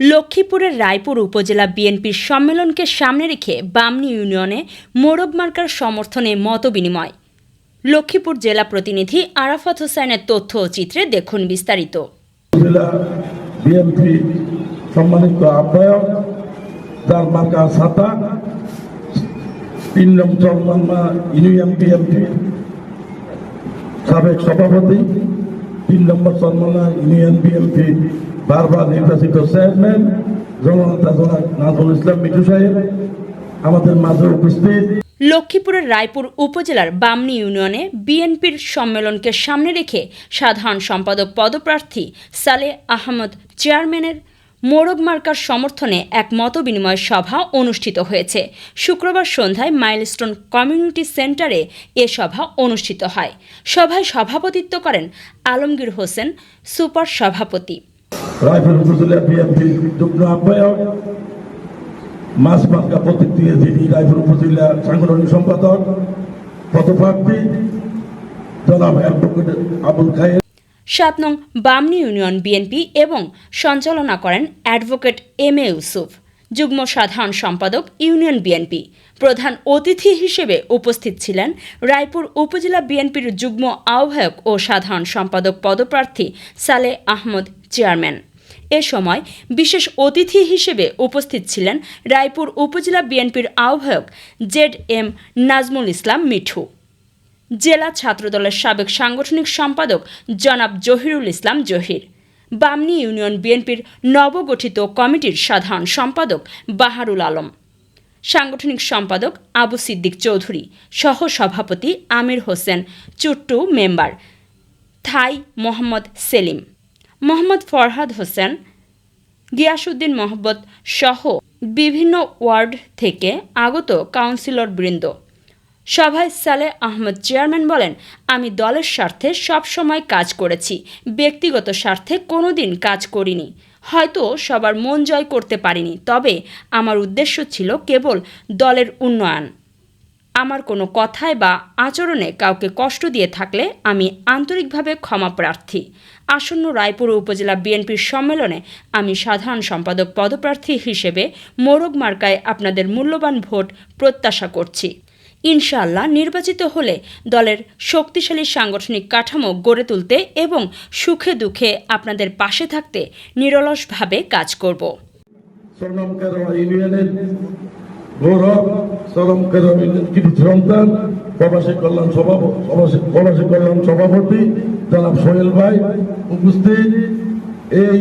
লক্ষ্মীপুরের রায়পুর উপজেলা বিএনপির সম্মেলনকে সামনে রেখে বামনি ইউনিয়নে মোরব মার্কার সমর্থনে মতবিনিময় লক্ষ্মীপুর জেলা প্রতিনিধি আরাফাত হোসেনের তথ্য ও চিত্রে দেখুন বিস্তারিত। বিএনপি সম্মানিত আহ্বায়ক মার্কা তিন নম্বর ইউনিয়ন বিএনপি সাবেক সভাপতি তিন নম্বর চরমান্না ইউনিয়ন বিএনপি বারবার নির্বাচিত চেয়ারম্যান, জননেতা জনক নাজমুল ইসলাম মিঠু সাহেব, আমাদের মাঝে উপস্থিত। লক্ষ্মীপুরের রায়পুর উপজেলার বামনি ইউনিয়নে বিএনপির সম্মেলনকে সামনে রেখে সাধারণ সম্পাদক পদপ্রার্থী সালে আহমদ চেয়ারম্যানের মোরগ মার্কার সমর্থনে এক মতবিনিময় সভা অনুষ্ঠিত হয়েছে। শুক্রবার সন্ধ্যায় মাইলস্টোন কমিউনিটি সেন্টারে এ সভা অনুষ্ঠিত হয়। সভায় সভাপতিত্ব করেন আলমগীর হোসেন, সুপার সভাপতি। সম্পাদক আবুল খায়ের সাত নং বামনি ইউনিয়ন বিএনপি এবং সঞ্চালনা করেন অ্যাডভোকেট এম এ ইউসুফ। যুগ্ম সাধারণ সম্পাদক ইউনিয়ন বিএনপি। প্রধান অতিথি হিসেবে উপস্থিত ছিলেন রায়পুর উপজেলা বিএনপির যুগ্ম আহ্বায়ক ও সাধারণ সম্পাদক পদপ্রার্থী সালে আহমদ চেয়ারম্যান। এ সময় বিশেষ অতিথি হিসেবে উপস্থিত ছিলেন রায়পুর উপজেলা বিএনপির আহ্বায়ক জেড এম নাজমুল ইসলাম মিঠু। জেলা ছাত্রদলের সাবেক সাংগঠনিক সম্পাদক জনাব জহিরুল ইসলাম জহির। বামনী ইউনিয়ন বিএনপির নবগঠিত কমিটির সাধারণ সম্পাদক বাহারুল আলম। সাংগঠনিক সম্পাদক আবু সিদ্দিক চৌধুরী। সহ সভাপতি আমির হোসেন চুট্টু মেম্বার। থাই মোহাম্মদ সেলিম। মোহাম্মদ ফরহাদ হোসেন। গিয়াসুদ্দিন মোহাম্মদ সহ বিভিন্ন ওয়ার্ড থেকে আগত কাউন্সিলর বৃন্দ সভায় সালে আহমদ চেয়ারম্যান বলেন, আমি দলের স্বার্থে সব সময় কাজ করেছি। ব্যক্তিগত স্বার্থে কোনোদিন কাজ করিনি। হয়তো সবার মন জয় করতে পারিনি, তবে আমার উদ্দেশ্য ছিল কেবল দলের উন্নয়ন। আমার কোনো কথায় বা আচরণে কাউকে কষ্ট দিয়ে থাকলে আমি আন্তরিকভাবে ক্ষমা প্রার্থী। আসন্ন রায়পুর উপজেলা বিএনপির সম্মেলনে আমি সাধারণ সম্পাদক পদপ্রার্থী হিসেবে মোরগ মার্কায় আপনাদের মূল্যবান ভোট প্রত্যাশা করছি। ইনশাআল্লাহ নির্বাচিত হলে দলের শক্তিশালী সাংগঠনিক কাঠামো গড়ে তুলতে এবং সুখে দুঃখে আপনাদের পাশে থাকতে নিরলসভাবে কাজ করব। কল্যাণ সভাপতি জনাব সোহেল ভাই উপস্থিত। এই